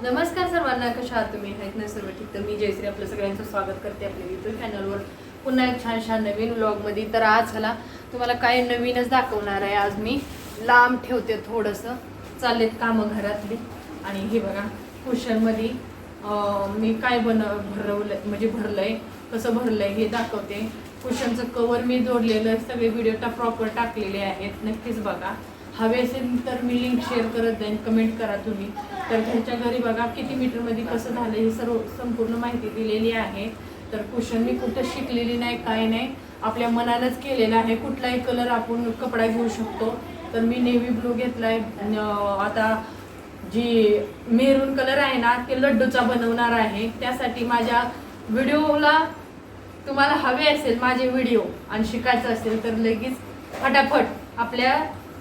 नमस्कार सर्वांना कशा आहात तुम्ही? आहेत ना सर्व ठीक? तर मी जयश्री आपलं सगळ्यांचं स्वागत करते आपल्या युट्यूब चॅनलवर पुन्हा एक छान छान नवीन व्लॉगमध्ये तर आज ह्याला तुम्हाला काय नवीनच दाखवणार आहे. आज मी लांब ठेवते थोडंसं. चाललेत कामं घरातली. आणि हे बघा कुशनमध्ये मी काय बन भरवलं म्हणजे भरलं आहे कसं भरलं आहे हे दाखवते. कुशनचं कवर मी जोडलेलं सगळे व्हिडिओ टा प्रॉपर टाकलेले आहेत. नक्कीच बघा. हवे असेल तर मी लिंक शेअर करत जाईन. कमेंट करा तुम्ही. तर ह्याच्या घरी बघा किती मीटरमध्ये कसं झालं हे सर्व संपूर्ण माहिती दिलेली आहे. तर कुशन मी कुठं शिकलेली नाही काय नाही. आपल्या मनानंच केलेलं आहे. कुठलाही कलर आपण कपडा घेऊ शकतो. तर मी नेव्ही ब्लू घेतला आहे आता जी मेरून कलर आहे ना ते लड्डूचा बनवणार आहे. त्यासाठी माझ्या व्हिडिओला तुम्हाला हवे असेल माझे व्हिडिओ आणि शिकायचं असेल तर लगेच फटाफट आपल्या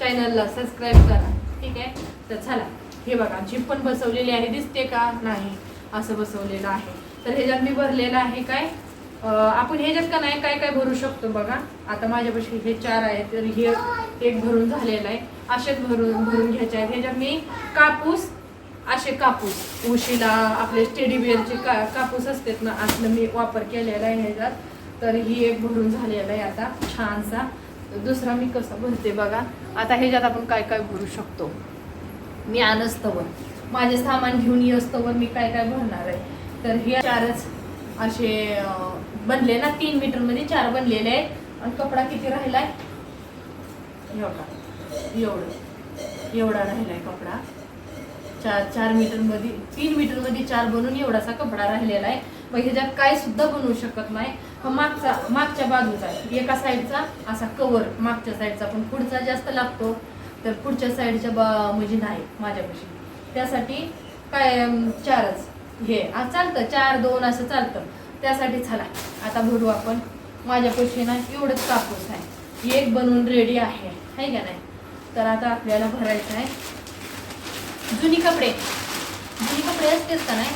चॅनलला सबस्क्राईब करा. ठीक आहे? तर चला. हे बघा जीप पण बसवलेली आहे दिसते का? नाही असं बसवलेलं आहे. तर ह्याच्यात मी भरलेलं आहे काय? आपण ह्याच्यात का नाही काय काय भरू शकतो बघा. आता माझ्यापाशी हे चार आहेत तर हे एक भरून झालेलं आहे. असेच भरून भरून घ्यायचे आहेत. ह्याच्यात मी कापूस असे कापूस उशीला आपले स्टेडी बिअरचे का कापूस असतात ना असलं मी वापर केलेला आहे ह्याच्यात तर ही एक भरून झालेला आहे आता छानसा. दुसरा मी कसा भरते बघा. आता ह्याच्यात आपण काय काय भरू शकतो? मी आणस्तवर माझे सामान घेऊन येस्तवर मी काय काय भरणार आहे? तर हे चारच असे बनले ना तीन मीटरमध्ये चार बनलेले आहेत. आणि कपडा किती राहिलाय? आहे एवढा एवढं. एवढा राहिलाय कपडा. चार चार मीटरमध्ये तीन मीटरमध्ये चार बनून एवढासा कपडा राहिलेला आहे. मग ह्याच्यात काय सुद्धा बनवू शकत नाही. हा मागचा मागच्या बाजूचा आहे. एका साईडचा असा कवर मागच्या साईडचा पण पुढचा जास्त लागतो. तर पुढच्या साईडच्या बा म्हणजे नाही माझ्यापाशी. त्यासाठी काय चारच. हे चालतं. चार दोन असं चालतं. त्यासाठी चला. आता भरू आपण. माझ्यापाशी ना एवढंच कापूस आहे. एक बनवून रेडी आहे. है का नाही? तर आता आपल्याला भरायचं आहे. जुनी कपडे. जुनी कपडे असतेच का नाही?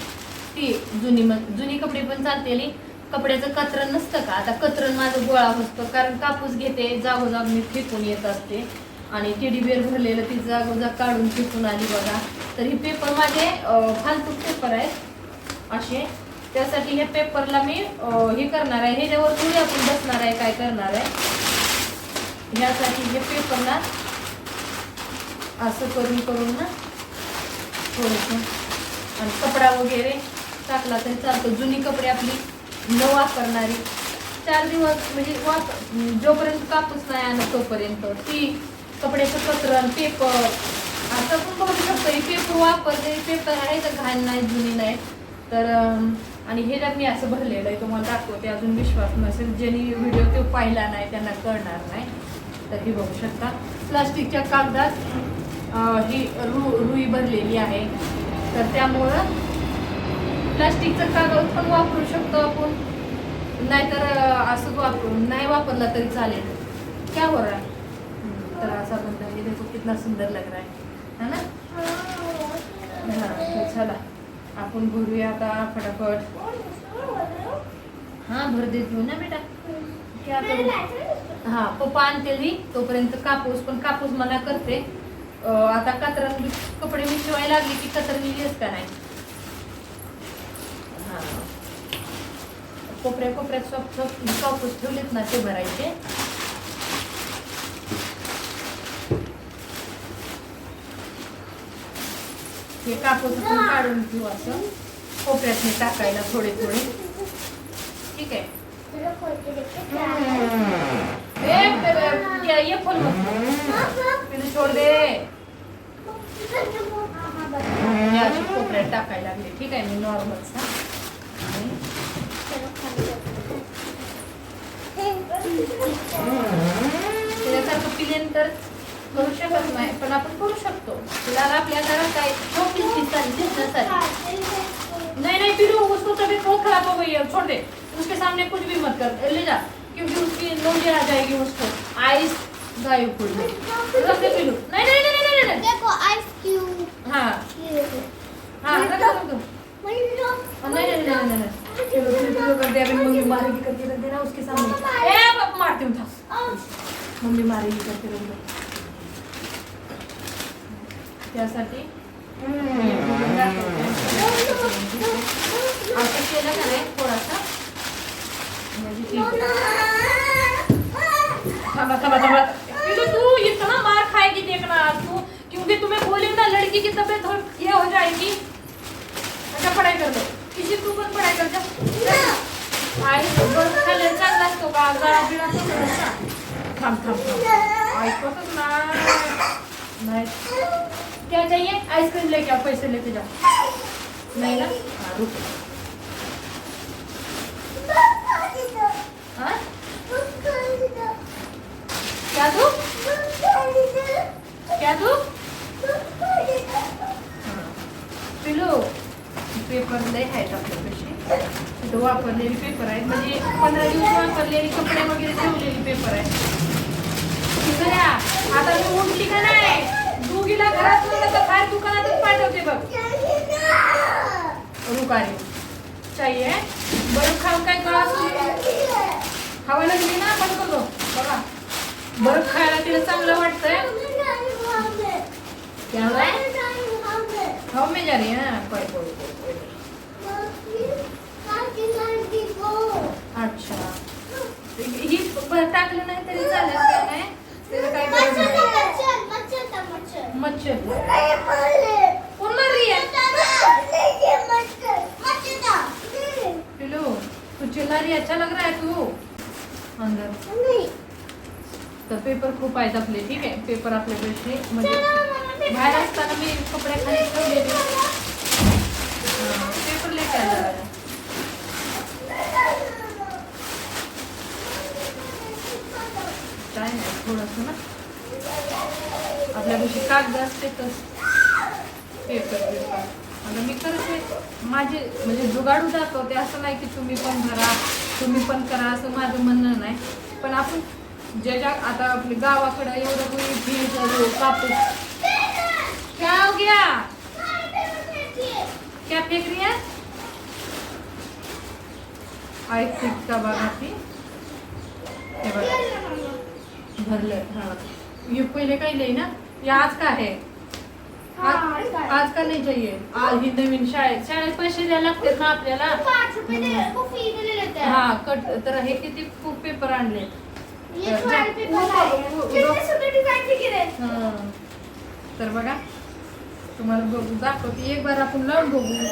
ती जुनी मग जुनी कपडे पण चालतेली. कपड्याचं कतरण नसतं का? आता कतरण माझं गोळा होतं. कारण कापूस घेते जागोजाग मी फेकून येत असते. आणि टेडी बिअर भरलेलं ती जागोजा काढून फेकून आली बघा. तर हे पेपर माझे फालतूक फालतू पेपर आहेत. असे. त्यासाठी हे पेपरला मी हे करणार आहे. ह्याच्यावर थोडी आपण बसणार आहे काय करणार आहे. ह्यासाठी हे पेपरला असं करून करून ना थोडंसं. आणि कपडा वगैरे टाकला तरी चालतो. जुनी कपडे आपली न वापरणारी. चार दिवस म्हणजे वाप जोपर्यंत कापूस नाही आणत तोपर्यंत. ती कपड्याचं कतरण पेपर असं पण बघू शकतो हे पेपर वापरते पेपर आहे तर घाण नाही जुनी नाही. तर आणि हे जर मी असं भरलेलं आहे तुम्हाला दाखवते अजून विश्वास नसेल. ज्यांनी व्हिडिओ तो पाहिला नाही त्यांना कळणार नाही. तर ती बघू शकता. प्लास्टिकच्या कागदात ही रु रुई भरलेली आहे. तर त्यामुळं प्लास्टिकचं कागद पण वापरू शकतो आपण. नाहीतर अं, असं वापरून नाही वापरला तरी चालेल. क्या हो रहा है असा देखो कितना सुंदर लग रहा है है ना? हा चला आपण भरूया आता फटाफट. हां भर देत घेऊ ना बेटा. क्या करू हा पप्पा आणते मी तोपर्यंत कापूस पण कापूस मला करते. आता कतरण कपडे मी शिवायला लागली की कतरण येस का नाही? हा. कोपऱ्या कोपऱ्यात सॉफ्ट सॉफ्ट कापूस ठेवलेत ना ते भरायचे. हे कापूस आपण काढून घेऊ असं. कोपऱ्यात टाकायला थोडे थोडे. ठीक आहे. ये- फोन खोल तिला छोड दे. अशी कोपऱ्यात टाकायला लागले. ठीक आहे मी नॉर्मलचा त्याच्यासारखं पिलेन तर करू शकत नाही पण आपण करू शकतो. तिला आपल्या घरात काय बहुत खराब हो गई है छोड़ दे। उसके सामने कुछ भी मत कर। ले जा क्योंकि उसकी नोजे आ जाएगी उसको आइस गायब हो जाएगी रख दे पिलू नहीं नहीं नहीं नहीं नहीं देखो आइस क्यूब हाँ। हाँ रख दो नहीं नहीं नहीं नहीं नहीं। चलो पिलू कर दे अभी मम्मी मारेगी करके रख देना उसके सामने। ए अब मारती हूँ था। मम्मी मारेगी करके रख दो। त्यासाठी असं केलं का नाही थोडासा म्हणजे ठीक थांबा थांबा थांबा पिलू तू इतना मार खाएगी देखना आज तू क्योंकि तुम्हें बोली ना लड़की की तबीयत हो ये हो जाएगी अच्छा पढ़ाई कर लो किसी तू पण पढ़ाई कर जा आई बरं खाल्लं चांगला असतो का गळा बिळा पकडला ऐकतच नाही नाही क्या चाहिए? आइसक्रीम लेके आओ, पैसे लेके जाओ। नहीं ना? हाँ रुको। हाँ? क्या क्या दू पिलो पेपर लय आहेत आपल्यापाशी तिथं वापरलेले पेपर आहेत कपडे पेपर आहेत तिसऱ्या आता मी उठली का नाही? दोघीला घरात तर बाहेर दुकानातच पाठवते बघ. रुकारे चाहिए बर्फ खाऊन काय कळा हवा लागली ना आपण करतो बघा. बर्फ खायला तिला चांगलं वाटतंय. क्या हो मी है. ना अच्छा. ही बरं टाकलं नाही तरी चालेल काय नाही? त्याचं काय गरज नाही. मच्छर? मारली. आहे? पिलू तू चिल्ला रही अच्छा लग रहा है तू. अंदर. तर पेपर खूप आहेत आपले ठीक आहे? पेपर आपल्याकडे म्हणजे बाहेर असताना मी कपडे खाली हा, पेपर लेके आला जरा. काय नाही थोडंसं ना. आपल्या दिवशी कागद असते तर पेपर पेपर आता मी करते माझे म्हणजे जुगाडू दाखवते असं नाही की तुम्ही पण भरा तुम्ही पण करा असं माझं म्हणणं नाही. पण आपण ज्याच्या आता आपल्या गावाकडं एवढं कोणी फीज कापूस. क्या हो गया? क्या फेक रही है? ऐकते का बघा ती हे बघा. भरलंय. हा. ये पहिले काही नाही ना? ये आज का है आज आज का नाही चाहिए आज ही नवीन शाळेत. शाळेत पैसे द्यायला लागतात ना आपल्याला? हा कट. तर हे किती? खूप पेपर आणले. हा. तर बघा तुम्हाला बघू दाखवते. एक बार आपण लावून बघू.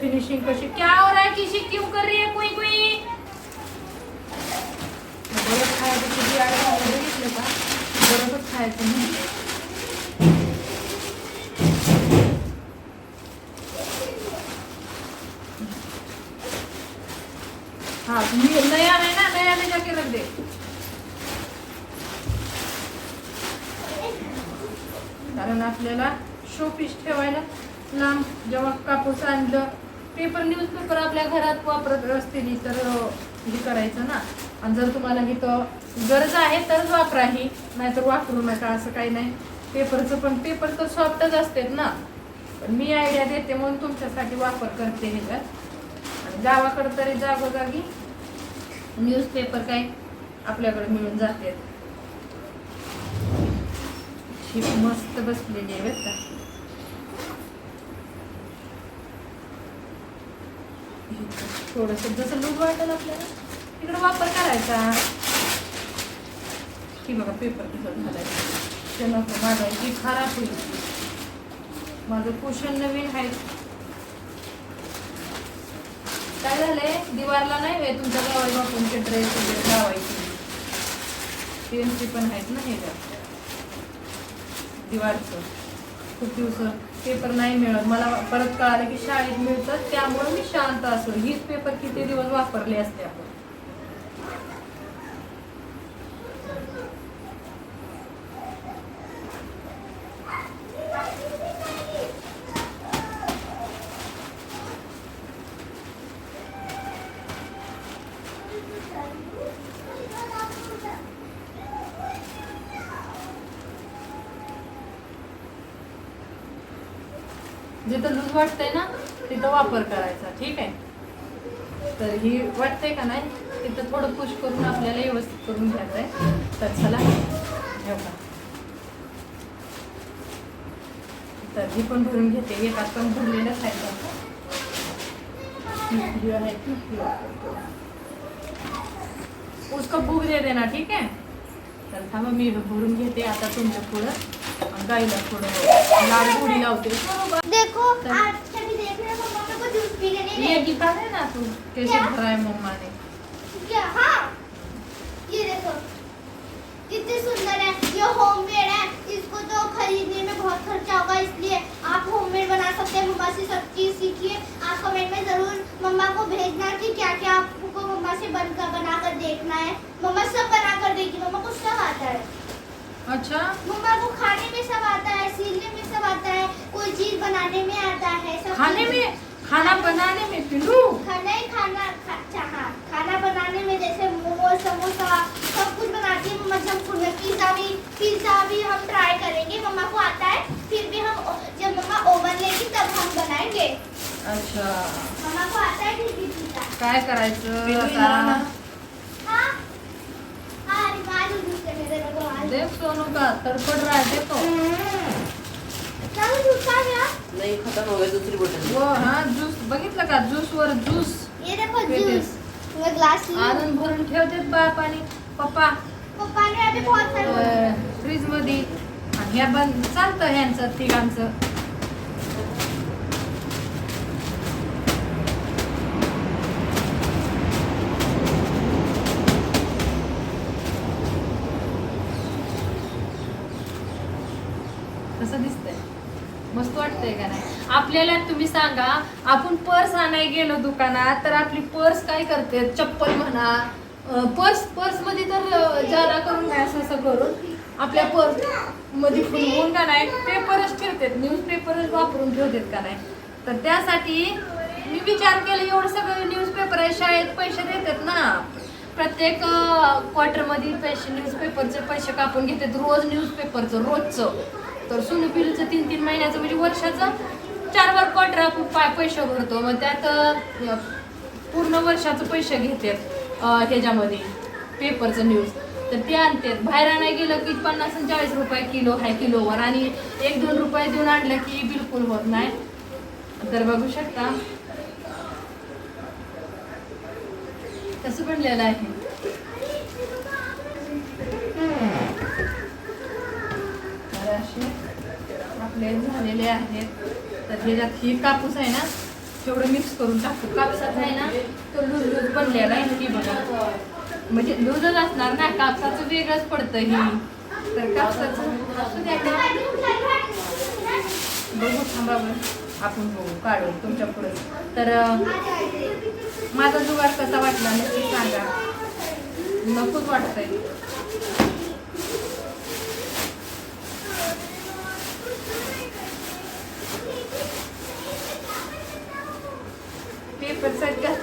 फिनिशिंग कशी. क्या हो रहा है किसी क्यों कर रही है कोई कोई? बरं खायचं किती का करायचं नाही. हाँ नया है ना नया ले जाके रख दे कारण आपल्याला शो पीस ठेवायला लांब जेव्हा कापूस आणलं पेपर न्यूजपेपर आपल्या घरात वापरत असतील तर हे करायचं ना. आणि जर तुम्हाला इथं गरज आहे तरच वापरा ही. नाहीतर वापरू नका असं काही नाही. पेपरचं पण पेपर तर सॉफ्टच असतात ना. पण मी आयडिया देते म्हणून तुमच्यासाठी वापर करते ह्याच्यात आणि गावाकडं तरी जागोजागी न्यूजपेपर काय आपल्याकडे मिळून जाते. मस्त बसलेली आहे का. थोडस जसं लूज वाटेल आपल्याला तिकडे वापर करायचा. की बघा पेपर कसं झालाय ते नको माझा जी खराब होईल. माझं कुशन नवीन आहे. काय झालंय? दिवारला नाही वे तुमच्या गावाला बापूंचे ड्रेस वगैरे लावायचे. पेन्सी पण आहेत ना हे दिवारचं खूप दिवस पेपर नाही मिळत. मला परत कळालं की शाळेत मिळतात त्यामुळे मी शांत असो हीच पेपर किती दिवस वापरले असते आपण. जिथं लूज वाटतंय ना तिथं वापर करायचा ठीक आहे? तर ही वाटतंय का नाही तिथं थोडं पुश करून आपल्याला व्यवस्थित करून घ्यायचं आहे. तर चला हे तर ही पण भरून घेते. एकात पण भरलेलंच आहे त्याचं. आहे उसको बुक दे देना ठीक आहे? तर थांबा मी भरून घेते आता तुमच्या पुढं. गाईला थोडं लाल गोडी लावते. देखो आज कभी देख रहे हो मम्मा को जूस पीने नहीं ये दिखा दे ना तू कैसे भरा है मम्मा ने क्या? हाँ. ये देखो. कितनी सुंदर है ये होममेड है इसको तो खरीदने में बहुत खर्चा होगा इसलिए आप होममेड बना सकते हैं मम्मा से सब चीज़ सीखिए। आप कमेंट में ज़रूर मम्मा को भेजना कि क्या क्या आपको मम्मा से बनकर बना कर देखना है। मम्मा सब बना कर देगी मम्मा को सब आता है। अच्छा। मम्मा को खाने में सब आता है सीखने में सब आता है कोई चीज़ बनाने में आता है सब खाने में? खाना बनाने में पिल्लू खाना ही खाना खा, हाँ खाना बनाने में जैसे मोमो समोसा सब कुछ बनाती है। मम्मा जंक पिज्जा भी पिज्जा भी हम ट्राई करेंगे। मम्मा को आता है फिर भी हम जब मम्मा ओवन लेगी तब हम बनाएँगे। अच्छा। मम्मा को आता है फिर भी पिज्जा काय करायचं सोनू का तड़पड़ रहा है देखो चलो दूसरा गया नहीं खत्म हो गया दूसरी बोतल वो हा ज्यूस. बघितलं का? ज्यूस. वर ज्यूस ये देखो ये जूस मैं ग्लास ली आणून भरून ठेवतेत बाप आणि पप्पा. पप्पा ने अभी बहुत सारे फ्रीजमध्ये आणि ह्या बंद चालतं ह्यांचं तिघांचं कसं दिसतंय मस्त वाटतंय का नाही? आपल्याला तुम्ही सांगा आपण पर्स आणाय गेलो दुकानात तर आपली पर्स काय करते? चप्पल म्हणा पर्स पर्समध्ये तर जादा करून काय असं असं करून आपल्या पर्समध्ये फुलवून का नाही पेपरच ठेवतात. न्यूजपेपरच वापरून ठेवतात का नाही? तर त्यासाठी मी विचार केला एवढं सगळं न्यूजपेपर आहे शाळेत पैसे देतात ना. प्रत्येक क्वार्टरमध्ये पैसे न्यूजपेपरचे पैसे कापून घेतात रोज न्यूजपेपरचं रोजचं. तर सोनू पिलूचं तीन तीन महिन्याचं म्हणजे वर्षाचं चार वर क्वार्टर आपण पैसे भरतो. मग त्यात पूर्ण वर्षाचं पैसे घेतात ह्याच्यामध्ये पेपरचं न्यूज तर ते आणतात. बाहेर नाही गेलं की पन्नास आणि चाळीस रुपये किलो आहे किलोवर. आणि एक दोन रुपये देऊन आणलं की बिलकुल होत नाही. तर बघू शकता. कसं बनलेलं आहे. तर असे. आपले झालेले आहेत. तर ह्याच्यात ही कापूस आहे ना तेवढं मिक्स करून टाकू. कापसाचा आहे ना तो लूज लूज बनलेला आहे ही बघा. म्हणजे लूजच असणार ना कापसाचं वेगळंच पडतं ही. तर कापसाचं असू द्या बघू थांबा बरं. आपण बघू काढू तुमच्यापुढे. तर माझा जुगाड कसा वाटला नक्की सांगा. नकोच वाटतंय.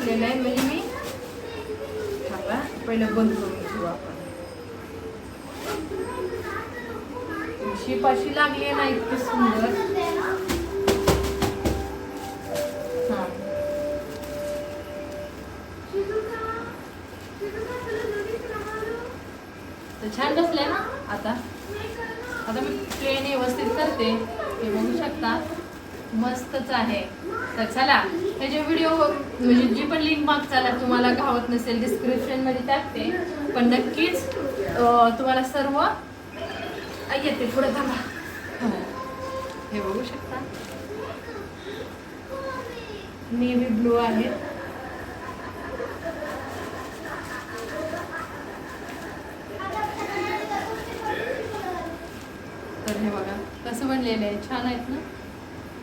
पेपर आहे म्हणजे मी थांबा पहिलं बंद करून घेऊ आपण. शिपाशी लागली ना इतकी सुंदर. हां. तर छान बसले ना आता. आता मी प्लेन व्यवस्थित करते. हे बघू शकता. मस्तच आहे. तर चला. त्याचे व्हिडिओ म्हणजे जी पण लिंक मागचाला तुम्हाला घावत नसेल डिस्क्रिप्शनमध्ये टाकते पण नक्कीच तुम्हाला सर्व येते पुढे थांबा. हो. हे. बघू शकता. नेव्ही ब्लू आहे. तर हे बघा कसं बनलेलं आहे? छान आहेत ना?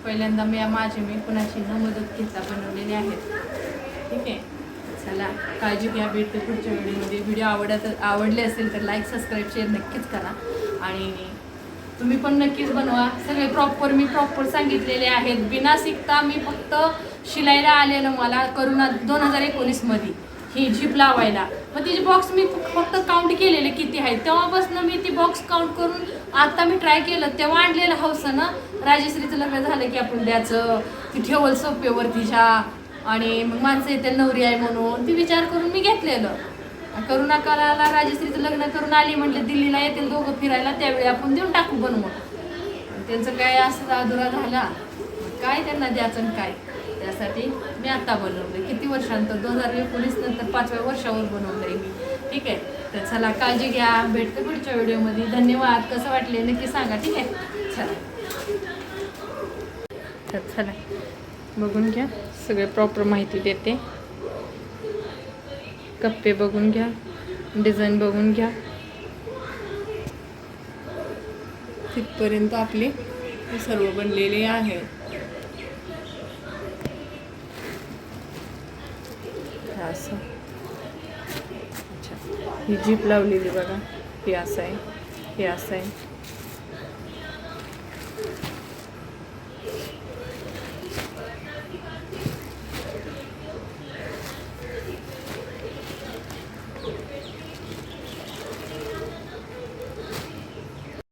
पहिल्यांदा मी माझे मी कुणाची न मदत घेता बनवलेले आहेत. ठीक आहे? चला काळजी घ्या भेटते पुढच्या व्हिडिओमध्ये व्हिडिओ आवडत आवडले असेल तर लाईक सबस्क्राईब शेअर नक्कीच करा. आणि तुम्ही पण नक्कीच बनवा. सगळे प्रॉपर मी प्रॉपर सांगितलेले आहेत. बिना शिकता मी फक्त शिलायला आलेलं मला करोना दोन हजार एकोणीसमध्ये ही झीप लावायला. मग तिचे बॉक्स मी फक्त काउंट केलेले किती आहेत? तेव्हापासून मी ती बॉक्स काउंट करून आता मी ट्राय केलं तेव्हा आणलेलं हौसानं राजश्रीचं लग्न झालं की आपण द्यायचं ती ठेवल सोप्यावर तिच्या आणि मग माणसं येते नवरी आहे म्हणून ती विचार करून मी घेतलेलं. करुणा काळाला राजश्रीचं लग्न करून आली म्हटलं दिल्लीला येतील दोघं फिरायला त्यावेळी आपण देऊन टाकू बनवून. त्यांचं काय असं अधुरा झाला. काय त्यांना द्यायचं आणि काय? त्यासाठी मी आता बनवलं किती वर्षानंतर? दोन हजार एकोणीस नंतर पाचव्या वर्षावर बनवलं आहे मी. ठीक आहे. तर चला काळजी घ्या. भेटते पुढच्या व्हिडिओमध्ये. धन्यवाद. कसं वाटले नक्की सांगा ठीक आहे? चला. तर चला बघून घ्या. सगळे प्रॉपर माहिती देते. कप्पे बघून घ्या. डिझाईन बघून घ्या. तिथपर्यंत आपले हे सर्व बनलेले आहे. असं. अच्छा ही जीप लावलेली बघा. हे असं आहे. हे असं आहे.